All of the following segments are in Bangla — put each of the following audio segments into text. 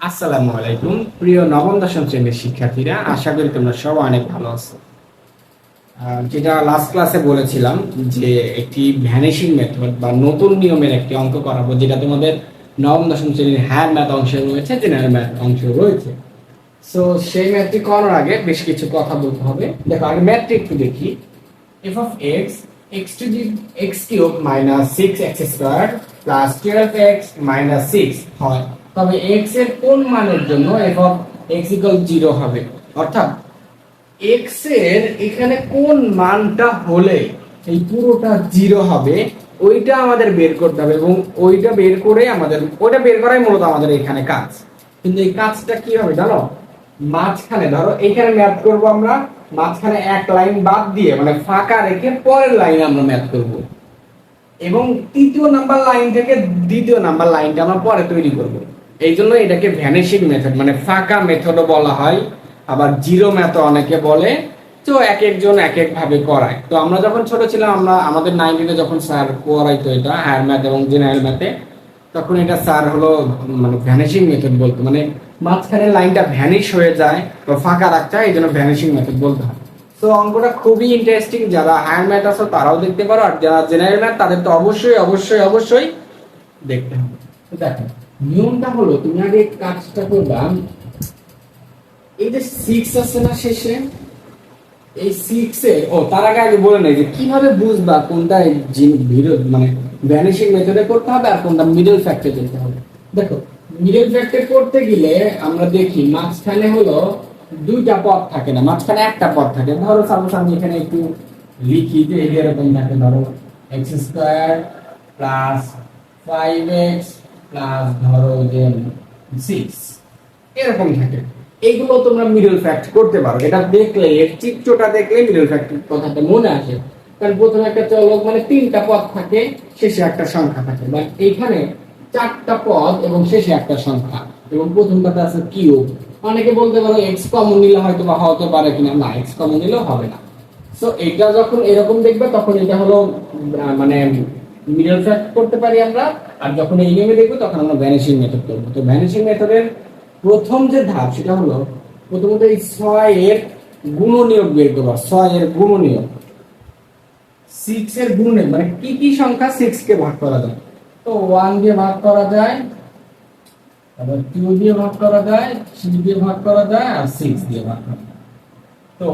আসসালামু আলাইকুম। প্রিয় নবম, দশম শ্রেণির শিক্ষার্থীরা, আশা করি তোমরা সবাই অনেক ভালো আছো। যেটা লাস্ট ক্লাসে বলেছিলাম যে একটি ভ্যানিশিং মেথড বা নতুন নিয়মের একটি অঙ্ক করাবো, যেটা তোমাদের নবম, দশম শ্রেণির হ্যান্ড ম্যাথ অংশে রয়েছে জেনারেল ম্যাথ অংশে রয়েছে। সো সেই ম্যাথটি করার আগে বেশ কিছু কথা বলতে হবে। দেখো, আগে ম্যাথটি একটু দেখি। F of X of x x to the, x cube minus 6x plus plus 12x minus 6 হয়। তবে x এর কোন মানের জন্য f of x equal 0 হবে? অর্থাৎ x এর এখানে কোন মানটা হলে এই পুরোটা 0 হবে, ওইটা আমাদের বের করতে হবে এবং ওইটা বের করে আমাদের, ওইটা বের করাই মূলত আমাদের এখানে কাজ। কিন্তু এই কাজটা কি হবে জানো? মাঝখানে, ধরো এখানে ম্যাথ করব আমরা, মাঝখানে এক লাইন বাদ দিয়ে মানে ফাঁকা রেখে পরের লাইন আমরা ম্যাথ করব। এবং তৃতীয় নাম্বার লাইন থেকে দ্বিতীয় নাম্বার লাইনটা আমরা পরে তৈরি করব। এই জন্য এটাকে ভ্যানিশিং মেথড মানে ফাঁকা মেথডও বলা হয়, আবার জিরো ম্যাথও অনেকে বলে, তো এক একজন এক এক ভাবে করায়। তো আমরা যখন ছোট ছিলাম, আমরা, আমাদের নাইনটিনে যখন স্যার করাইতো এটা হায়ার ম্যাথ এবং জেনারেল ম্যাথে তখন এটা স্যার হলো মানে ভ্যানিশিং মেথড বলতো মানে মাঝখানে লাইনটা ভ্যানিশ হয়ে যায় বা ফাঁকা রাখতে হয় এই জন্য ভ্যানিশিং মেথড বলতে হয়। তো অঙ্কটা খুবই ইন্টারেস্টিং যারা হায়ার ম্যাথ আছো তারাও দেখতে পারো, আর যারা জেনারেল ম্যাথ তাদের তো অবশ্যই অবশ্যই অবশ্যই দেখতে হবে। তো দেখো। নিয়মটা হলো তুমি আগে কাজটা করবা। এই যে সিক্স আছে না শেষে? এই সিক্স এর ও তার আগে আগে বলে নেই যে কীভাবে বুঝবা কোনটা বিরোধ মানে ভ্যানিশিং মেথডে করতে হবে আর কোনটা মিডল ফ্যাক্টরে করতে হবে? দেখো মিডল ফ্যাক্টর করতে গেলে আমরা দেখি মাঝখানে হলো দুইটা পদ থাকে না মাঝখানে একটা পদ থাকে। ধরো সাপোজ আমি এখানে একটু লিখি যে এরকম থাকে ধরো X square plus five X plus ধরো যে সিক্স এরকম থাকে। এগুলো তোমরা মিডল ফ্যাক্ট করতে পারো। এটা দেখলে, এর চিত্রটা দেখলে মিডল ফ্যাক্ট কথাটা মনে আসে। কারণ প্রথমে একটা চলক মানে তিনটা পদ থাকে, শেষে একটা সংখ্যা থাকে। বা এইখানে চারটা পদ এবং শেষে একটা সংখ্যা। এবং প্রথম প্রথমটাতে আছে কিউব। অনেকে বলতে পারো এক্স কমন নিলে হয়তো বা হতে পারে কিনা। না এক্স কমন নিলেও হবে না। সো এটা যখন এরকম দেখবে, তখন এটা হলো মানে মিডল ফ্যাক্ট করতে পারি আমরা, আর যখন এই নিয়মে দেখব তখন আমরা ভ্যানিশিং মেথড করব। তো ভ্যানিশিং মেথডের প্রথম যে ধাপ সেটা হলো প্রথমত এই ছয় এর গুণনীয়ক বের করব ছয় এর গুণনীয়ক। সিক্স এর গুণে মানে কি কি সংখ্যা সিক্স কে ভাগ করা যায়? তো ওয়ান দিয়ে ভাগ করা যায়, তারপর টু দিয়ে ভাগ করা যায় থ্রি দিয়ে ভাগ করা যায়, আর সিক্স দিয়ে ভাগ করা যায়। তো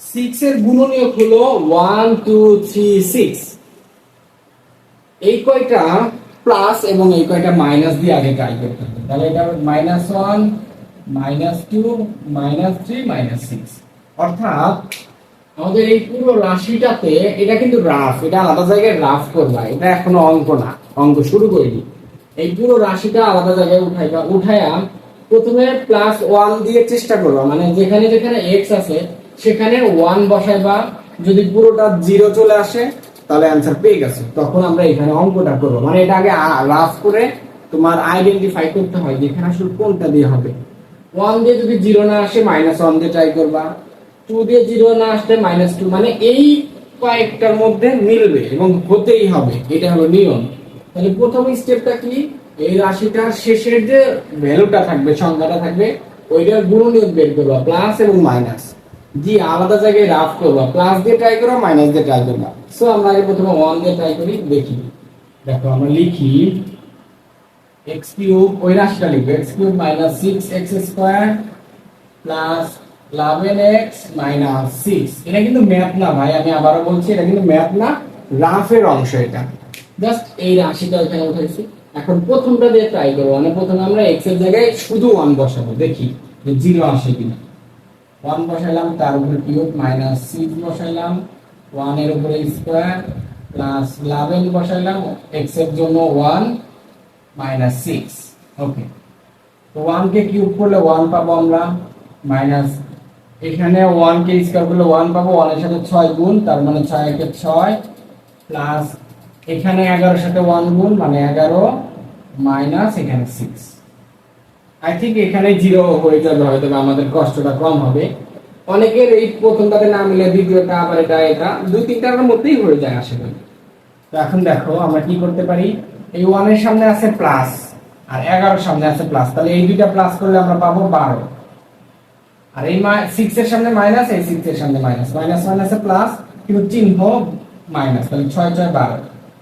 সিক্স এর গুণনীয়ক হলো ওয়ান টু থ্রি সিক্স এই কয়টা প্লাস এবং এই কয়টা মাইনাস দিয়ে আগে ট্রাই করতে হবে। তাহলে এটা minus one minus two minus three minus six অর্থাৎ আমাদের এই পুরো রাশিটাতে এটা কিন্তু রাফ এটা আলাদা জায়গায় রাফ করবা, এটা এখনও অঙ্ক না, অঙ্ক শুরু করিনি। এই পুরো রাশিটা আলাদা জায়গায় উঠাইবা, উঠাইয়া প্রথমে প্লাস ওয়ান দিয়ে চেষ্টা করবা মানে যেখানে যেখানে এক্স আছে, সেখানে ওয়ান বসাইবা, যদি পুরোটা জিরো চলে আসে তাহলে অ্যান্সার পেয়ে গেছে। তখন আমরা এখানে অঙ্কটা করব। মানে এটা আগে রাফ করে তোমার আইডেন্টিফাই করতে হয় যে এখানে আসলে কোনটা দিয়ে হবে। ওয়ান দিয়ে যদি জিরো না আসে মাইনাস ওয়ান দিয়ে ট্রাই করবা। টু দিয়ে জিরো না আসলে মাইনাস টু মানে এই কয়েকটার মধ্যে মিলবে এবং হতেই হবে। এটা হলো নিয়ম। তাহলে প্রথম স্টেপটা কি? এই রাশিটার শেষের যে ভ্যালুটা থাকবে সংখ্যাটা থাকবে, ওইটার গুণনীয়ক বের করবা প্লাস এবং মাইনাস জি, আলাদা জায়গায় রাফ করবা প্লাস দিয়ে ট্রাই করবা মাইনাস দিয়ে ট্রাই করবা সো আমরা আগে প্রথমে ওয়ান দিয়ে ট্রাই করি, দেখি। দেখো, আমরা লিখি এক্স কিউব ওই রাশিটা লিখব X cube minus six X square plus eleven X minus six এটা কিন্তু ম্যাথ না, ভাই, আমি আবারও বলছি, এটা কিন্তু ম্যাথ না, রাফের অংশ এটা। জাস্ট এই রাশিটা এখানে উঠাইছি এখন প্রথমটা দিয়ে ট্রাই করব মানে প্রথমে আমরা এক্সের জায়গায় শুধু ওয়ান বসাবো, দেখি যে জিরো আসে কিনা। ওয়ান বসাইলাম, তার উপরে কিউব মাইনাস সিক্স বসাইলাম, ওয়ানের উপরে স্কোয়ার প্লাস ইলেভেন বসাইলাম এক্সের জন্য ওয়ান মাইনাস সিক্স। ওকে, তো ওয়ান কে কিউব করলে ওয়ান পাবো আমরা মাইনাস, এখানে ওয়ান কে স্কোয়ার করলে ওয়ান পাবো, ওয়ানের সাথে ছয় গুণ, তার মানে ছয় একে ছয় প্লাস এখানে এগারোর সাথে ওয়ান গুণ মানে এগারো মাইনাস এখানে সিক্স। আই থিঙ্ক এখানে জিরো হয়ে যাবে হয়তো আমাদের কষ্টটা কম হবে। অনেকের এই প্রথমটাতে না মিলে দ্বিতীয়টা, আবার এটা এটা, দুই তিনটার মধ্যেই হয়ে যায় আসে তো এখন দেখো, আমরা কি করতে পারি? এই ওয়ানের সামনে আছে প্লাস আর এগারো সামনে আছে প্লাস তাহলে এই দুইটা প্লাস করলে আমরা পাবো বারো। আর এই সিক্স এর সামনে মাইনাস এই সিক্স এর সামনে মাইনাস মাইনাস মাইনাসে প্লাস কিন্তু চিহ্ন মাইনাস তাহলে ছয় ছয়, বারো।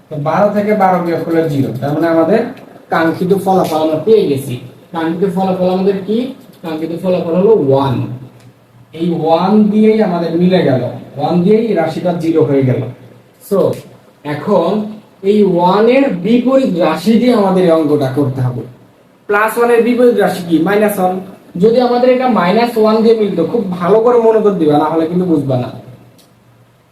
তো বারো থেকে বারো বিয়োগ করলে জিরো তার মানে আমাদের কাঙ্ক্ষিত ফলাফল আমরা পেয়ে গেছি। কাঙ্ক্ষিত ফলাফল আমাদের কি? কাঙ্ক্ষিত ফলাফল হলো ওয়ান এই ওয়ান দিয়েই আমাদের মিলে গেল। ওয়ান দিয়েই রাশিটা জিরো হয়ে গেল। সো এখন এই ওয়ানের বিপরীত রাশি দিয়ে আমাদের এই অঙ্কটা করতে হবে। প্লাস ওয়ানের বিপরীত রাশি কি? মাইনাস ওয়ান যদি আমাদের এটা মাইনাস ওয়ান দিয়ে মিলতো, খুব ভালো করে মনে মনোযোগ দিবা, না হলে কিন্তু বুঝবা না।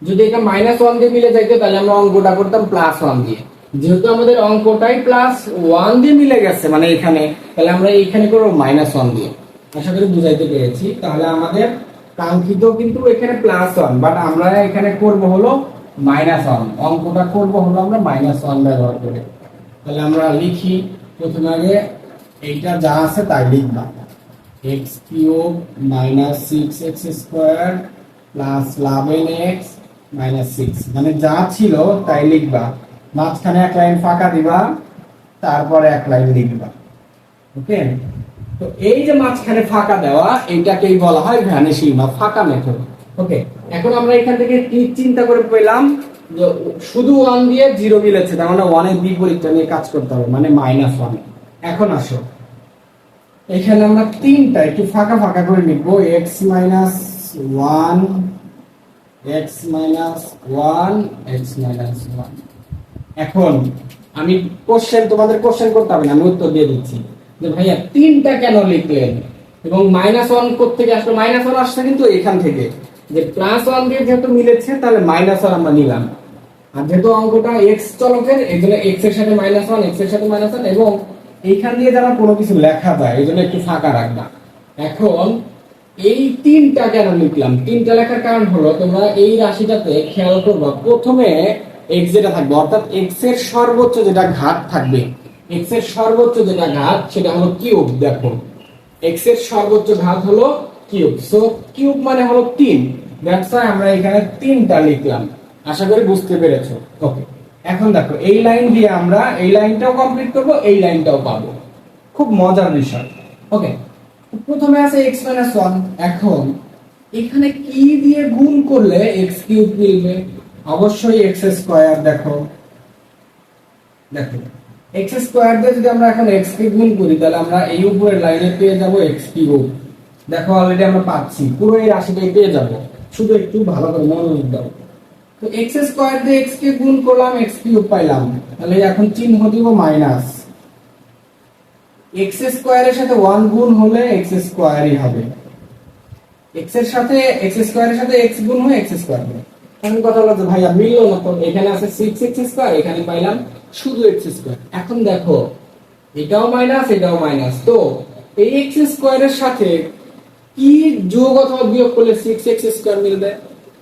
যদি এটা মাইনাস ওয়ান দিয়ে মিলে যাইতো, তাহলে আমরা অঙ্কটা করতাম প্লাস ওয়ান দিয়ে। যেহেতু আমাদের অঙ্কটাই প্লাস ওয়ান দিয়ে মিলে গেছে মানে এখানে, তাহলে আমরা এখানে করব মাইনাস ওয়ান দিয়ে। আশা করি বুঝাইতে পেরেছি। তাহলে আমাদের কাঙ্ক্ষিত কিন্তু এখানে প্লাস ওয়ান বাট আমরা এখানে করব হলো মাইনাস ওয়ান অঙ্কটা করব হলো আমরা মাইনাস ওয়ান ব্যবহার করে। তাহলে আমরা লিখি প্রথমে আগে, এইটা যা আছে তাই লিখবা। X cube minus six X square plus eleven X minus six মানে যা ছিল তাই লিখবা। মাঝখানে এক লাইন ফাঁকা দিবা, তারপরে এক লাইন লিখবা। ওকে? তো এই যে মাঝখানে ফাঁকা দেওয়া এইটাকেই বলা হয় ভ্যানিশিং বা ফাঁকা মেথড ওকে? এখন আমরা এখান থেকে কি চিন্তা করে পেলাম? যে শুধু ওয়ান দিয়ে জিরো মিলেছে, তার মানে ওয়ানের বিপরীতটা নিয়ে কাজ করতে হবে মানে মাইনাস ওয়ান এখন আসো। এখানে আমরা তিনটা একটু ফাঁকা ফাঁকা করে লিখব X minus one X minus one X minus one এখন আমি কোশ্চেন তোমাদের কোশ্চেন করতে হবে না, আমি উত্তর দিয়ে দিচ্ছি। যে ভাইয়া, তিনটা কেন লিখলেন? এবং মাইনাস ওয়ান থেকে আসলো? মাইনাস ওয়ান আসছে কিন্তু এখান থেকে। যে প্লাস ওয়ান দিয়ে যেহেতু মিলেছে, তাহলে মাইনাস ওয়ান আমরা নিলাম। আর যেহেতু অঙ্কটা এক্স চলকের, এই জন্য এক্সের সাথে মাইনাস ওয়ান এক্সের সাথে মাইনাস ওয়ান এবং এইখান দিয়ে যারা কোনো কিছু লেখা যায়, এই জন্য একটু ফাঁকা রাখবা। এখন এই তিনটা কেন লিখলাম? তিনটা লেখার কারণ হলো, তোমরা এই রাশিটাতে খেয়াল করবা, প্রথমে এক্স যেটা থাকবে, অর্থাৎ এক্সের সর্বোচ্চ যেটা ঘাত থাকবে এক্সের সর্বোচ্চ যেটা ঘাত, সেটা হলো কিউব, দেখো। এক্সের সর্বোচ্চ ঘাত হলো কিউব। সো কিউব মানে হলো তিন। দ্যাটস আমরা এখানে তিনটা লিখলাম। আশা করি বুঝতে পেরেছ। ওকে এখন দেখো, এই লাইন দিয়ে আমরা এই লাইনটাও কমপ্লিট করব, এই লাইনটাও পাবো। খুব মজার বিষয়। ওকে প্রথমে আছে এক্স মাইনাস ওয়ান এখন এখানে কি দিয়ে গুণ করলে এক্স কিউব মিলবে? অবশ্যই এক্স স্কোয়ার দেখো। দেখো। এক্স স্কোয়ার দিয়ে যদি আমরা এখন এক্স কে গুণ করি, তাহলে আমরা এই উপরের লাইনে পেয়ে যাব এক্স কিউব। দেখো অলরেডি আমরা পাচ্ছি। পুরো এই রাশিটাই পেয়ে যাব। শুধু একটু ভালো করে মনোযোগ দাও। তো এক্স স্কোয়ার দিয়ে এক্স কে গুণ করলাম এক্স কিউব পাইলাম। তাহলে এখন চিহ্ন দিব মাইনাস এক্স স্কোয়ারের সাথে ওয়ান গুণ হলে এক্স স্কোয়ারই হবে। এক্সের সাথে এক্স স্কোয়ারের সাথে এক্স গুণ হয় এক্স স্কোয়ার হবে। এখন কথা হলো যে, ভাইয়া, মিললো না তো। এখানে আছে সিক্স এক্স স্কোয়ার এখানে পাইলাম শুধু এক্স স্কোয়ার এখন দেখো, এটাও মাইনাস এটাও মাইনাস তো এই এক্স স্কোয়ারের সাথে কি যোগ অথবা বিয়োগ করলে সিক্স এক্স স্কোয়ার মিলবে?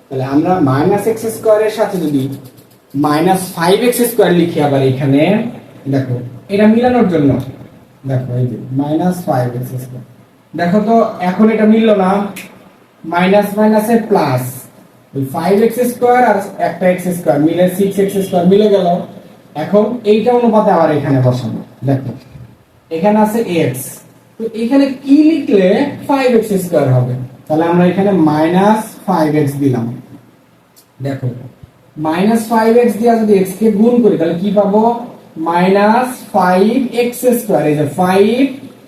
তাহলে আমরা মাইনাস এক্স স্কোয়ারের সাথে যদি মাইনাস ফাইভ এক্স স্কোয়ার লিখি আবার এখানে, দেখো, এটা মিলানোর জন্য। দেখো, এই যে মাইনাস ফাইভ এক্স স্কোয়ার দেখো তো, এখন এটা মিললো না। মাইনাস মাইনাসে প্লাস ফাইভ এক্স স্কোয়ার আর একটা এক্স স্কোয়ার মিলে সিক্স এক্স স্কোয়ার মিলে গেল। এখন এইটা অনুপাতে আবার এখানে বসাবো। দেখো, এখানে আছে এক্স তো এখানে কি লিখলে ফাইভ এক্স স্কোয়ার হবে? তাহলে আমরা এখানে মাইনাস ফাইভ এক্স দিলাম। দেখো মাইনাস ফাইভ এক্স দিয়ে যদি এক্স কে গুণ করি, তাহলে কি পাবো? মাইনাস ফাইভ এক্স স্কোয়ার এই যে ফাইভ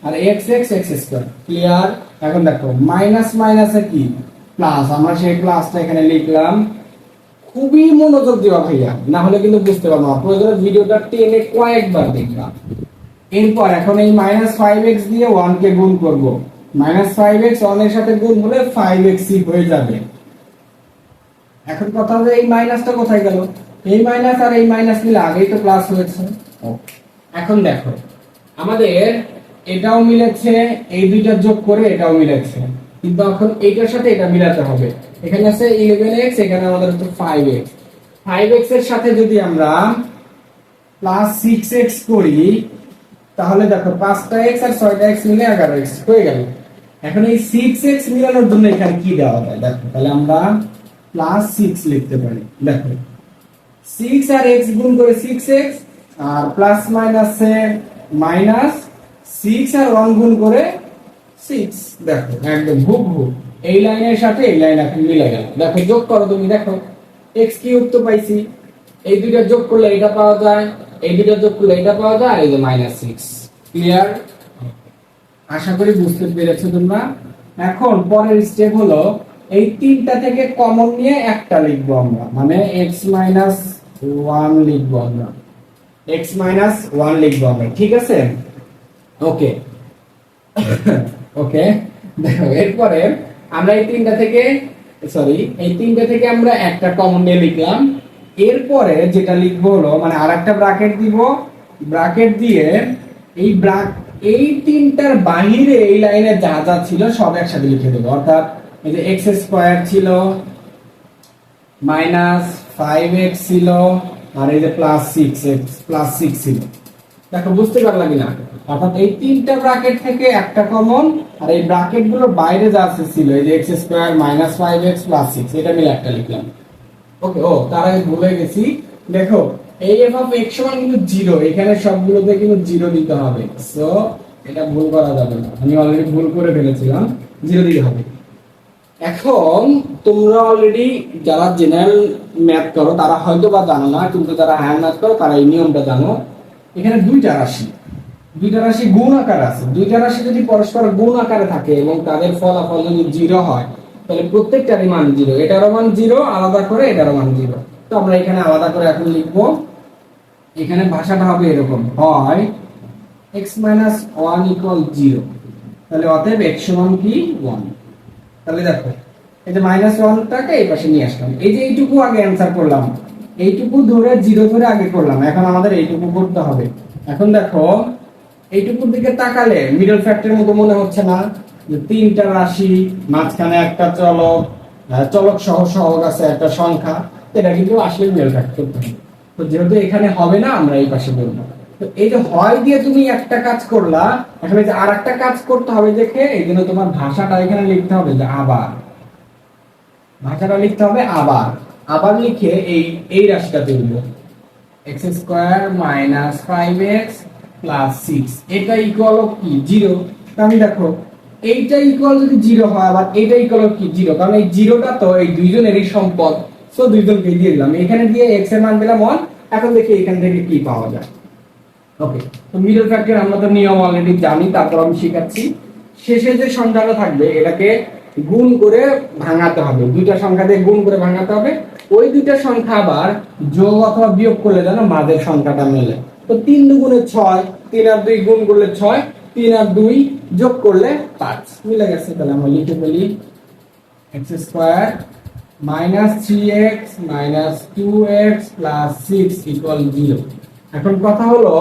আর x x x square clear এখন দেখো মাইনাস মাইনাসে কি? প্লাস আমরা সেই প্লাসটা এখানে লিখলাম। খুবই মনোযোগ দিবা ভাইয়া, না হলে কিন্তু বুঝতে পারব না। প্রয়োজনে ভিডিওটা টেনে কয়েকবার দেখবা এরপর এখন এই মাইনাস ফাইভ এক্স দিয়ে ওয়ান কে গুণ করব। মাইনাস ফাইভ এক্স ওয়ানের সাথে গুণ হলে ফাইভ এক্স হয়ে যাবে। এখন কথা হলো এই মাইনাসটা কোথায় গেল? এই মাইনাস আর এই মাইনাস মিলে আগেই তো প্লাস হয়েছে। এখন দেখো, আমাদের এটাও মিলেছে, এই দুইটা যোগ করে এটাও মিলেছে। কিন্তু এখন এইটার সাথে এটা মিলাতে হবে। এখানে আছে ইলেভেন এক্স এখানে আমাদের হচ্ছে ফাইভ এক্স ফাইভ এক্সের সাথে যদি আমরা প্লাস সিক্স এক্স করি, তাহলে দেখো পাঁচটা এক্স আর ছয়টা এক্স মিলে এগারো এক্স হয়ে গেল। এখন এই সিক্স এক্স মিলানোর জন্য এখানে কি দেওয়া যায়? দেখো, তাহলে আমরা প্লাস সিক্স লিখতে পারি। দেখো সিক্স আর এক্স গুণ করে সিক্স এক্স আর প্লাস মাইনাসে মাইনাস সিক্স আর ওয়ান গুণ করে সিক্স দেখো, একদম হুক হুক এই লাইনের সাথে এই লাইন এখন মিলে গেল। দেখো, যোগ করো তুমি, দেখো। এক্স কিউব তো পাইছি। এই দুইটা যোগ করলে এটা পাওয়া যায়, এই দুইটা যোগ করলে এটা পাওয়া যায়, এই যে মাইনাস সিক্স ক্লিয়ার আশা করি বুঝতে পেরেছ তোমরা। এখন পরের স্টেপ হলো, এই তিনটা থেকে কমন নিয়ে একটা লিখব আমরা। মানে এক্স মাইনাস ওয়ান লিখব আমরা। এক্স মাইনাস ওয়ান লিখব আমরা, ঠিক আছে? ওকে ওকে দেখো, এরপরে আমরা এই তিনটা থেকে সরি এই তিনটা থেকে আমরা একটা কমন নিয়ে লিখলাম। এরপরে যেটা লিখব হলো মানে আর একটা ব্রাকেট দিব। ব্রাকেট দিয়ে এই ব্রাক এই তিনটার বাহিরে এই লাইনে যা যা ছিল সব একসাথে লিখে দেবো। অর্থাৎ এই যে এক্স স্কোয়ার ছিল মাইনাস ফাইভ এক্স ছিল, আর এই যে plus six x plus six ছিল। দেখো, বুঝতে পারলাম না অর্থাৎ এই তিনটা ব্র্যাকেট থেকে একটা কমন আর এই ব্র্যাকেটগুলোর বাইরে যা ছিল, এই যে x square minus five x plus six এটা মিলে একটা লিখলাম। ওকে ও, তার আগে ভুলে গেছি। দেখো এই এফ অফ এক্স সমান কিন্তু জিরো এখানে সবগুলোতে কিন্তু জিরো দিতে হবে। সো এটা ভুল করা যাবে না। আমি অলরেডি ভুল করে ফেলেছিলাম। জিরো দিতে হবে। এখন, তোমরা অলরেডি যারা জেনারেল ম্যাথ করো, তারা হয়তো বা জানো না, কিন্তু যারা হায়ার ম্যাথ করো, তারা এই নিয়মটা জানো। এখানে দুইটা রাশি। দুইটা রাশি গুণ আকার আছে। দুইটা রাশি যদি পরস্পর গুণ আকারে থাকে এবং তাদের ফলাফল যদি জিরো হয়, তাহলে প্রত্যেকটারই মান জিরো। এটারও মান জিরো, আলাদা করে এটারও মান জিরো। তো আমরা এখানে আলাদা করে এখন লিখব, এখানে ভাষাটা হবে এরকম, হয় x minus one equal zero তাহলে অতএব এক্স সমান কি? ওয়ান তাহলে দেখো, এই যে মাইনাস ওয়ানটাকে এই পাশে নিয়ে আসলাম। এই যে এইটুকু আগে অ্যান্সার করলাম, এইটুকু ধরে জিরো ধরে আগে করলাম। এখন আমাদের এইটুকু করতে হবে। এখন দেখো এইটুকুর দিকে তাকালে মিডল ফ্যাক্টরের মতো মনে হচ্ছে না যে তিনটা রাশি, মাঝখানে একটা চলক চলক সহ সহগ আছে একটা সংখ্যা, এটা কিন্তু আসলে মিডল ফ্যাক্টর তো যেহেতু এখানে হবে না, আমরা এই পাশে বলব। তো এই যে হয় দিয়ে তুমি একটা কাজ করলা এই যে আর একটা কাজ করতে হবে দেখে, এই জন্য তোমার ভাষাটা এখানে লিখতে হবে যে আবার। ভাষাটা লিখতে হবে আবার। আবার লিখে এই এই রাশিটা তুলব x square minus five x plus six এটা ইকুয়াল কি? জিরো আমি দেখো, এইটা ইকুয়াল যদি জিরো হয়, আবার এইটা ইকুয়াল কি? জিরো কারণ এই জিরোটা তো এই দুইজনেরই সম্পদ। সো দুইজনকে দিয়ে দিলাম। এখানে দিয়ে এক্সের মান দিলাম ওয়ান এখন দেখি এখান থেকে কি পাওয়া যায়। ওকে তো মিডল ফ্যাক্টর আমরা তো নিয়ম অলরেডি জানি, তারপর আমি শেখাচ্ছি। শেষে যে সংখ্যাটা থাকবে, এটাকে গুণ করে ভাঙাতে হবে। দুইটা সংখ্যা দিয়ে গুণ করে ভাঙাতে হবে। ওই দুইটা সংখ্যা আবার যোগ অথবা বিয়োগ করলে যেন মাঝের সংখ্যাটা মেলে। তো তিন দুগুণে ছয়, তিন আর দুই গুণ করলে ছয়, তিন আর দুই যোগ করলে পাঁচ। মিলে গেছে তাহলে আমরা লিখে ফেলি। X square minus three x minus two x plus six equal zero এখন কথা হলো,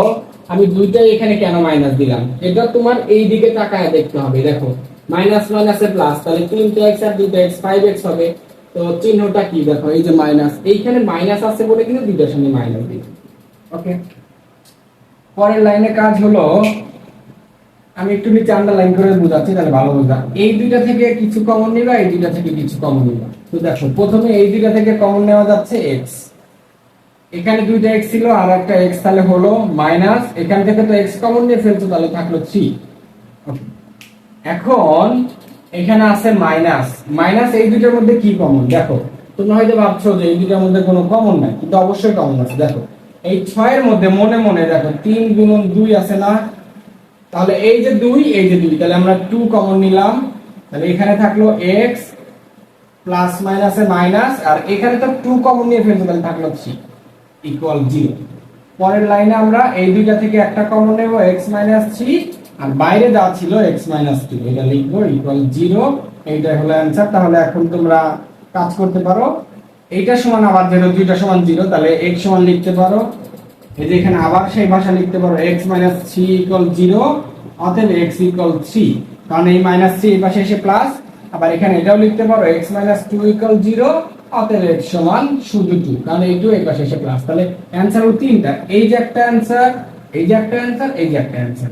আমি দুইটাই এখানে কেন মাইনাস দিলাম? এটা তোমার এই দিকে তাকায় দেখতে হবে, দেখো। মাইনাস মাইনাসে প্লাস তাহলে তিনটা এক্স আর দুইটা এক্স ফাইভ এক্স হবে। তো চিহ্নটা কি? দেখো, এই যে মাইনাস এইখানে মাইনাস আছে বলে কিন্তু দুইটার সঙ্গে মাইনাস দিই ওকে পরের লাইনে কাজ হলো, আমি একটু নিচে আন্ডারলাইন করে বোঝাচ্ছি, তাহলে ভালো বোঝা। এই দুইটা থেকে কিছু কমন নিবা, এই দুইটা থেকে কিছু কমন নিবা। তো দেখো, প্রথমে এই দুইটা থেকে কমন নেওয়া যাচ্ছে এক্স এখানে দুইটা এক্স ছিল, আর একটা এক্স তাহলে হলো মাইনাস এখান থেকে তো এক্স কমন নিয়ে ফেলছো, তাহলে থাকল থ্রি এখন এখানে আছে মাইনাস মাইনাস এই দুইটার মধ্যে কি কমন দেখো, তোমরা হয়তো ভাবছ যে এই দুইটার মধ্যে কোনো কমন নাই, কিন্তু অবশ্যই কমন আছে। দেখো এই ছয়ের মধ্যে মনে মনে দেখো তিন গুণন দুই আছে না? তাহলে এই যে দুই, এই যে দুই, তাহলে আমরা টু কমন নিলাম। তাহলে এখানে থাকল এক্স প্লাস মাইনাসে মাইনাস আর এখানে তো টু কমন নিয়ে ফেলছো, তাহলে থাকল থ্রি ইকুয়াল জিরো পরের লাইনে আমরা এই দুইটা থেকে একটা কমন নেব এক্স মাইনাস থ্রি আর বাইরে যা ছিল এক্স মাইনাস টু এটা লিখব ইকুয়াল জিরো এইটা হলো অ্যান্সার তাহলে এখন তোমরা কাজ করতে পারো। এইটা সমান আবার জিরো দুইটা সমান জিরো, তাহলে এক্স সমান লিখতে পারো। এই যে এখানে আবার সেই ভাষা লিখতে পারো x minus three equal zero অতএব এক্স ইকুয়াল থ্রি কারণ এই মাইনাস থ্রি এই পাশে এসে প্লাস আবার এখানে এটাও লিখতে পারো x minus two equal zero অতএব এক্স সমান শুধু টু কারণ এই টু এই পাশে এসে প্লাস তাহলে অ্যান্সার হলো তিনটা। এই যে একটা অ্যান্সার এই যে একটা অ্যান্সার এই যে একটা অ্যান্সার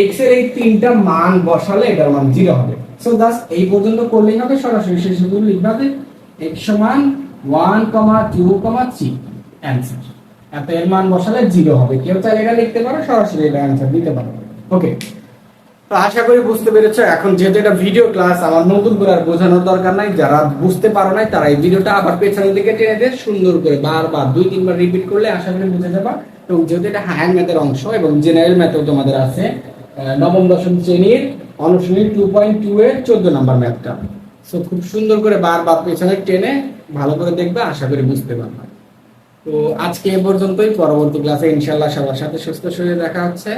এক্সের এই তিনটা মান বসালে এটার মান জিরো হবে। সো দাস এই পর্যন্ত করলেই হবে, সরাসরি শেষ লিখবে এক্স সমান one comma two comma three answer এত এর মান বসালে জিরো হবে। কেউ চাইলে এটা লিখতে পারো, সরাসরি এটা অ্যান্সার দিতে পারো। ওকে তো আশা করি বুঝতে পেরেছ, এখন যেহেতু এটা ভিডিও ক্লাস আমার নতুন করে আর বোঝানোর দরকার নাই, যারা বুঝতে পারো নাই, তারা এই ভিডিওটা আবার পেছনের দিকে টেনে দিয়ে সুন্দর করে বারবার দুই, তিনবার রিপিট করলে আশা করি বুঝে যাবা। এবং যেহেতু এটা হায়ার ম্যাথের অংশ এবং জেনারেল ম্যাথেও তোমাদের আছে নবম, দশম শ্রেণির, অনুশীলনী টু পয়েন্ট টু এর চোদ্দ নম্বর ম্যাথটা সো খুব সুন্দর করে বারবার পেছনে টেনে ভালো করে দেখবে, আশা করি বুঝতে পারবে। তো আজকে এ পর্যন্তই। পরবর্তী ক্লাসে ইনশাল্লাহ সবার সাথে সুস্থ শরীরে দেখা হচ্ছে।